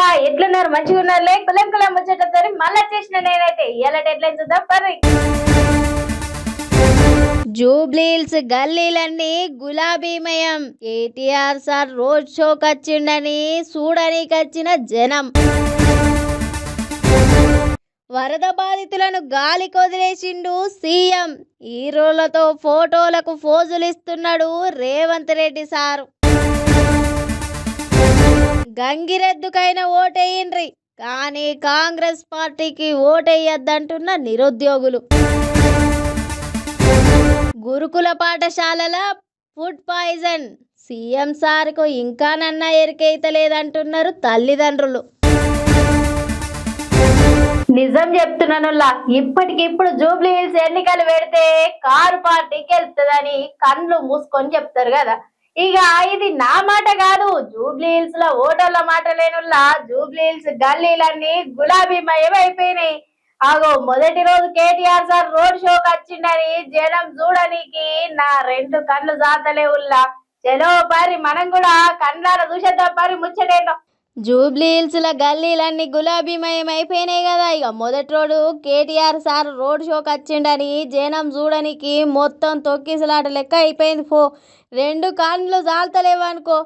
నుల్లా ఎట్లున్నారు మంచిగా ఉన్నారు? లే కులం కులం ముచ్చటతో మళ్ళా చేసిన నేనైతే ఇలా డెడ్లైన్ చూద్దాం పర్రి. జూబ్లీల్స్ గల్లీలన్నీ గులాబీమయం. కేటీఆర్ సార్ రోడ్ షోకి వచ్చిండని చూడనీకి జనం. వరద బాధితులను గాలి కొదిలేసిండు సీఎం. హీరోలతో ఫోటోలకు ఫోజులు ఇస్తున్నాడు రేవంత్ రెడ్డి సారు. గంగిరెద్దుకైనా ఓటేయండ్రి కానీ కాంగ్రెస్ పార్టీకి ఓటేయద్దంటున్న నిరుద్యోగులు. గురుకుల పాఠశాలల ఫుడ్ పాయిజన్. సీఎం సార్కు ఇంకానన్నా ఎరికైతలేదంటున్నారు తల్లిదండ్రులు. నిజం చెప్తున్నానుల్లా ఇప్పటికిప్పుడు జూబ్లీ హిల్స్ ఎన్నికలు పెడితే కారు పార్టీకి వెళ్తుందని కండ్లు మూసుకొని చెప్తారు కదా. ఇక ఇది నా మాట కాదు. జూబ్లీ హిల్స్లో ఓటర్ల మాట లేనుల్లా జూబ్లీ హిల్స్ గల్లీలన్నీ గులాబీమయం అయిపోయినాయి. ఆగో మొదటి రోజు కేటీఆర్ సార్ రోడ్ షోకి వచ్చిండని జనం చూడనీకి నా రెండు కళ్ళు జాతలేవుల్లా చలో పరి మనం కూడా కన్నాల చూసేద్దాం పరి ముచ్చటేటో. జూబ్లీహిల్స్ల గల్లీలన్నీ గులాబీమయం అయిపోయినాయి కదా. ఇక మొదటి రోడ్డు కేటీఆర్ సార్ రోడ్ షోకి వచ్చిండని జనం చూడనికి మొత్తం తొక్కిసలాట లెక్క అయిపోయింది ఫో. రెండు కాళ్ళు జాలతలేవనుకో.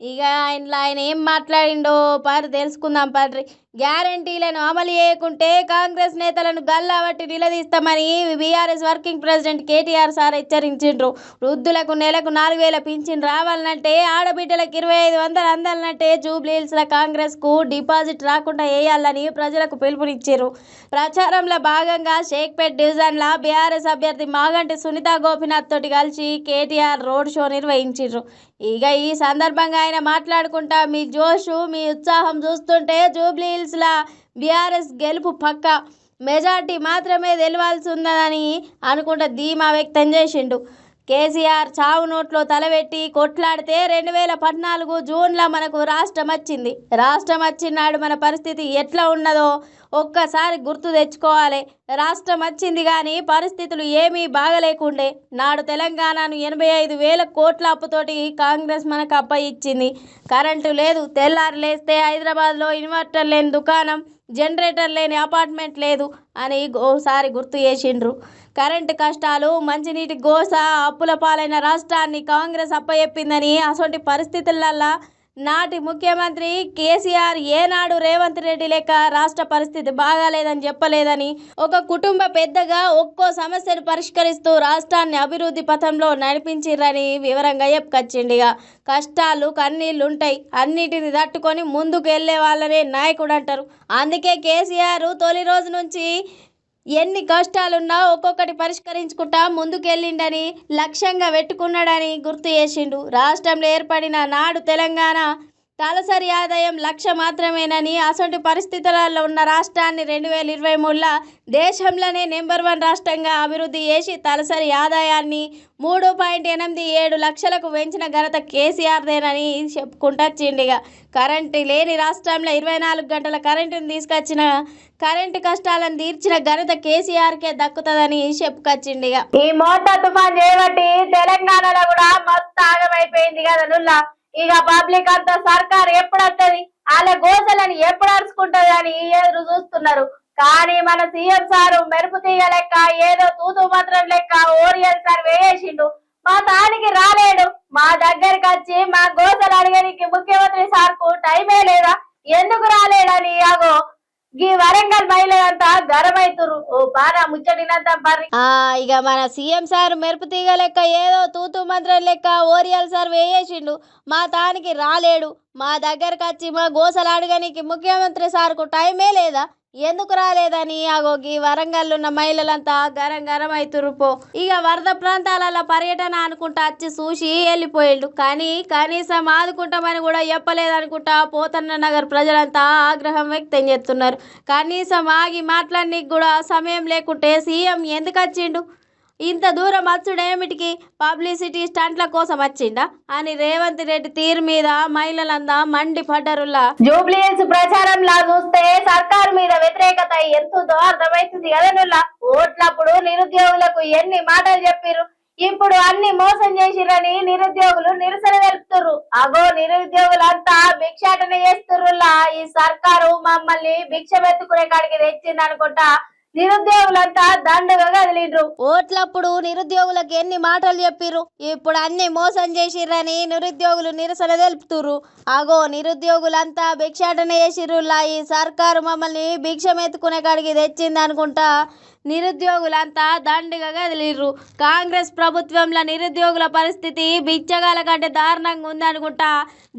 ఇక ఆయనలో ఆయన ఏం మాట్లాడిండో పారి తెలుసుకుందాం పారి గ్యారంటీలను అమలు చేయకుంటే కాంగ్రెస్ నేతలను గల్లాబట్టి నిలదీస్తామని BRS working president KTR sir హెచ్చరించిండ్రు. వృద్ధులకు నెలకు నాలుగు వేల పింఛన్ రావాలంటే ఆడబిడ్డలకు ఇరవై ఐదు వందలు అందాలంటే జూబ్లీహిల్స్ల కాంగ్రెస్కు డిపాజిట్ రాకుండా వేయాలని ప్రజలకు పిలుపునిచ్చారు ప్రచారంలో భాగంగా షేక్పేట్ డివిజన్ల బీఆర్ఎస్ అభ్యర్థి మాగంటి సునీత గోపినాథ్ తోటి కలిసి కేటీఆర్ రోడ్ షో నిర్వహించారు ఇక ఈ సందర్భంగా ఆయన మాట్లాడుకుంటా మీ జోషు మీ ఉత్సాహం చూస్తుంటే జూబ్లీ హిల్స్లా బీఆర్ఎస్ గెలుపు పక్క మెజార్టీ మాత్రమే తెలవాల్సి ఉన్నదని అనుకుంటా ధీమా వ్యక్తం చేసిండు. కేసీఆర్ చావు నోట్లో తలబెట్టి కొట్లాడితే రెండు వేల పద్నాలుగు జూన్లో మనకు రాష్ట్రం వచ్చింది రాష్ట్రం వచ్చినాడు మన పరిస్థితి ఎట్లా ఉన్నదో ఒక్కసారి గుర్తు తెచ్చుకోవాలి. రాష్ట్రం వచ్చింది కానీ పరిస్థితులు ఏమీ బాగలేకుండే. నాడు తెలంగాణను ఎనభై ఐదు వేల కోట్ల అప్పుతోటి కాంగ్రెస్ మనకు అప్ప ఇచ్చింది. కరెంటు లేదు తెల్లారి లేస్తే హైదరాబాద్లో ఇన్వర్టర్ లేని దుకాణం జనరేటర్ లేని అపార్ట్మెంట్ లేదు అని ఓసారి గుర్తు చేసిండ్రు. కరెంటు కష్టాలు మంచినీటి గోస అప్పుల పాలైన రాష్ట్రాన్ని కాంగ్రెస్ అప్పయెప్పిందని అసొంటి పరిస్థితులల్లా నాటి ముఖ్యమంత్రి కేసీఆర్ ఏనాడు రేవంత్ రెడ్డి లెక్క రాష్ట్ర పరిస్థితి బాగాలేదని చెప్పలేదని ఒక కుటుంబ పెద్దగా ఒక్కో సమస్యను పరిష్కరిస్తూ రాష్ట్రాన్ని అభివృద్ధి పథంలో నడిపించిర్రని వివరంగా చెప్పుకొచ్చిండిగా. కష్టాలు కన్నీళ్ళు ఉంటాయి అన్నిటిని తట్టుకొని ముందుకు వెళ్ళే వాళ్ళనే నాయకుడు అంటారు అందుకే కేసీఆర్ తొలి రోజు నుంచి ఎన్ని కష్టాలున్నా ఒక్కొక్కటి పరిష్కరించుకుంటా ముందుకెళ్ళిండని లక్ష్యంగా పెట్టుకున్నాడని గుర్తు చేసిండు. రాష్ట్రంలో ఏర్పడిన నాడు తెలంగాణ తలసరి ఆదాయం లక్ష మాత్రమేనని అసొంటి పరిస్థితులలో ఉన్న రాష్ట్రాన్ని రెండు వేల ఇరవై మూడులో దేశంలోనే నెంబర్ వన్ రాష్ట్రంగా అభివృద్ధి చేసి తలసరి ఆదాయాన్ని మూడు పాయింట్ ఎనిమిది ఏడు లక్షలకు పెంచిన ఘనత కేసీఆర్దేనని చెప్పుకుంటా చిండిగా. కరెంటు లేని రాష్ట్రంలో ఇరవై నాలుగు గంటల కరెంటును తీసుకొచ్చిన కరెంటు కష్టాలను తీర్చిన ఘనత కేసీఆర్కే దక్కుతుందని చెప్పుకొచ్చిండిగా ఈ మోటా తుఫాన్ చేయబట్టి తెలంగాణలో కూడా మస్తు ఆగమైపోయింది కదా నుల్లా. ఇక పబ్లిక్ అంతా సర్కార్ ఎప్పుడు వస్తుంది వాళ్ళ గోసలని ఎప్పుడు అరుచుకుంటది అని ఎదురు చూస్తున్నారు. కానీ మన సీఎం సారు మెరుపు తీగ లెక్క ఏదో తూతు మాత్రం లెక్క ఓరియల్ సార్ వేసిండు మా తానికి రాలేడు మా దగ్గరికి వచ్చి మా గోసలు అడగడానికి ముఖ్యమంత్రి సార్కు టైమే లేదా ఎందుకు రాలేడని అగో ఈ వరంగల్ బాగా ముచ్చటినంత బర్రి ఇక మన సీఎం సార్ మెరుపు తీగ లెక్క ఏదో తూతు మంత్రం లెక్క ఓరియల్ సార్ వేయేసిండు. మా తానికి రాలేడు. మా దగ్గరకు వచ్చి మా గోసలు అడగనికి ముఖ్యమంత్రి సార్కు టైమే లేదా. ఎందుకు రాలేదని? అగోగి వరంగల్ ఉన్న మహిళలంతా గరం గరం అవుతురు పో. ఇక వరద ప్రాంతాలలో పర్యటన అనుకుంటా వచ్చి చూసి వెళ్ళిపోయిండు. కానీ కనీసం ఆదుకుంటామని కూడా చెప్పలేదనుకుంటా పోతన్న నగర్ ప్రజలంతా ఆగ్రహం వ్యక్తం చేస్తున్నారు. కనీసం ఆగి మాట్లాడనీకి కూడా సమయం లేకుంటే సీఎం ఎందుకు వచ్చిండు? ఇంత దూరం వచ్చుడేమిటికి పబ్లిసిటీ స్టంట్ల కోసం వచ్చిండా? అని రేవంత్ రెడ్డి తీరు మీద మహిళలంతా మండిపడ్డరులా. జూబ్లీహిల్స్ ప్రచారం లా చూస్తే సర్కారు మీద వ్యతిరేకత ఎంతో అర్థమైతుంది కదనులా? ఓట్లప్పుడు నిరుద్యోగులకు ఎన్ని మాటలు చెప్పిర్రు? ఇప్పుడు అన్ని మోసం చేసిరని నిరుద్యోగులు నిరసన తెలుపుతుర్రు. అగో నిరుద్యోగులంతా భిక్షాటన చేస్తుర్రులా? ఈ సర్కారు మమ్మల్ని భిక్ష ఎత్తుకునే కాడికి తెచ్చింది అనుకుంటా నిరుద్యోగులంతా దండగా కదిలిండ్రు ఓట్లప్పుడు నిరుద్యోగులకు ఎన్ని మాటలు చెప్పిర్రు? ఇప్పుడు అన్ని మోసం చేసిర్రని నిరుద్యోగులు నిరసన తెలుపుతురు అగో నిరుద్యోగులంతా భిక్షాటన చేసిర్రులా? ఈ సర్కారు మమ్మల్ని భిక్షం ఎత్తుకునే కాడికి తెచ్చింది అనుకుంటా నిరుద్యోగులంతా దండిగా కదిలిర్రు. కాంగ్రెస్ ప్రభుత్వంలో నిరుద్యోగుల పరిస్థితి బిచ్చగాల కంటే దారుణంగా ఉందనుకుంటా.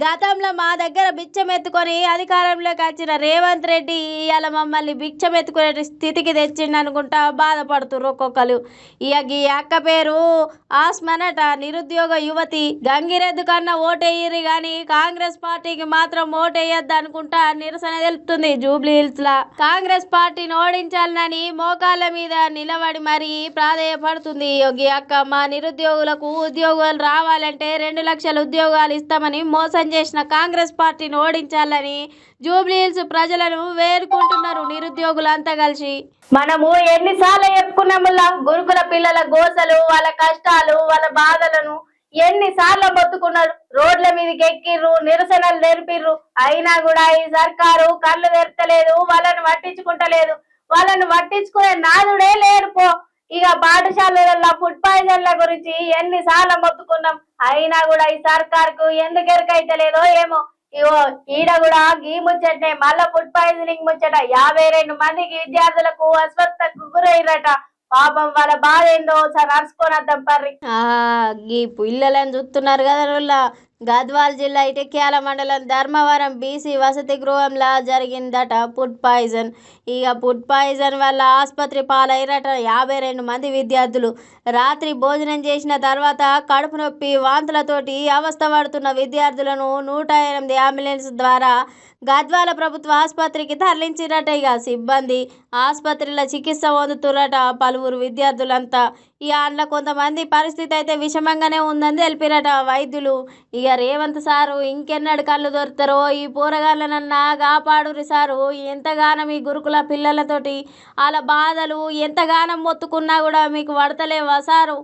గతంలో మా దగ్గర బిచ్చం ఎత్తుకొని అధికారంలోకి వచ్చిన రేవంత్ రెడ్డి ఇవాళ మమ్మల్ని బిచ్చం ఎత్తుకునే స్థితికి తెచ్చిండు అనుకుంటా బాధపడుతుర్రు ఒక్కొక్కరు. ఇక ఈ అక్క పేరు ఆస్మనట. నిరుద్యోగ యువతి గంగిరెద్దు కన్నా ఓటేయ్యరు కానీ కాంగ్రెస్ పార్టీకి మాత్రం ఓటేయద్దు అనుకుంటా నిరసన తెలుపుతుంది జూబ్లీ హిల్స్ లా కాంగ్రెస్ పార్టీని ఓడించాలని మోకాళ్ళ మీద నిలబడి మరీ ప్రాధేయపడుతుంది. యోగి అక్క మా నిరుద్యోగులకు ఉద్యోగాలు రావాలంటే రెండు లక్షల ఉద్యోగాలు ఇస్తామని మోసం చేసిన కాంగ్రెస్ పార్టీని ఓడించాలని జూబ్లీహిల్స్ ప్రజలను వేరుకుంటున్నారు నిరుద్యోగులంతా కలిసి. మనము ఎన్నిసార్లు చెప్పుకున్నాముల్లా గురుకుల పిల్లల గోసలు వాళ్ళ కష్టాలు వాళ్ళ బాధలను ఎన్నిసార్లు మొత్తుకున్నారు రోడ్ల మీదకి ఎక్కిర్రు నిరసనలు నేర్పిర్రు. అయినా కూడా ఈ సర్కారు కళ్ళు తెరతలేదు వాళ్ళని పట్టించుకుంటలేదు. వాళ్ళని పట్టించుకునే నాదుడే లేరు పో. ఇక పాఠశాలల ఫుడ్ పాయిజన్ల గురించి ఎన్నిసార్లు మొత్తుకున్నాం. అయినా కూడా ఈ సర్కార్కు ఎందుకు ఎరకైతలేదో ఏమో. ఇవో ఈడ కూడా గీ ముచ్చటే మళ్ళా ఫుడ్ పాయిజనింగ్ ముచ్చట. యాభై రెండు మందికి విద్యార్థులకు అస్వస్థకు గురైరట పాపం వాళ్ళ బాధ ఏందో ఒకసారి నడుచుకొని అద్దాం పర్రి. ఆ, ఈ పిల్లలని చూస్తున్నారు కదా వాళ్ళ గద్వాల్ జిల్లా ఇటక్యాల మండలం ధర్మవరం బీసీ వసతి గృహంలో జరిగిందట ఫుడ్ పాయిజన్. ఇక ఫుడ్ పాయిజన్ వల్ల ఆసుపత్రి పాలైరట యాభై రెండు మంది విద్యార్థులు. రాత్రి భోజనం చేసిన తర్వాత కడుపు నొప్పి వాంతులతోటి అవస్థ పడుతున్న విద్యార్థులను నూట ఎనిమిది అంబులెన్స్ ద్వారా గద్వాల ప్రభుత్వ ఆసుపత్రికి తరలించిరట ఇక సిబ్బంది. ఆసుపత్రిలో చికిత్స పొందుతురట పలువురు విద్యార్థులంతా. ఇక అందులో కొంతమంది పరిస్థితి అయితే విషమంగానే ఉందని తెలిపిరట వైద్యులు. ఇక రేవంత్ సారు ఇంకెన్నడు కళ్ళు దొరుకుతారో? ఈ పోరగాళ్ళనన్నా కాపాడురి సారు. ఎంతగానం ఈ గురుకుల పిల్లలతోటి వాళ్ళ బాధలు ఎంతగానం మొత్తుకున్నా కూడా మీకు పడతలేవా సారు?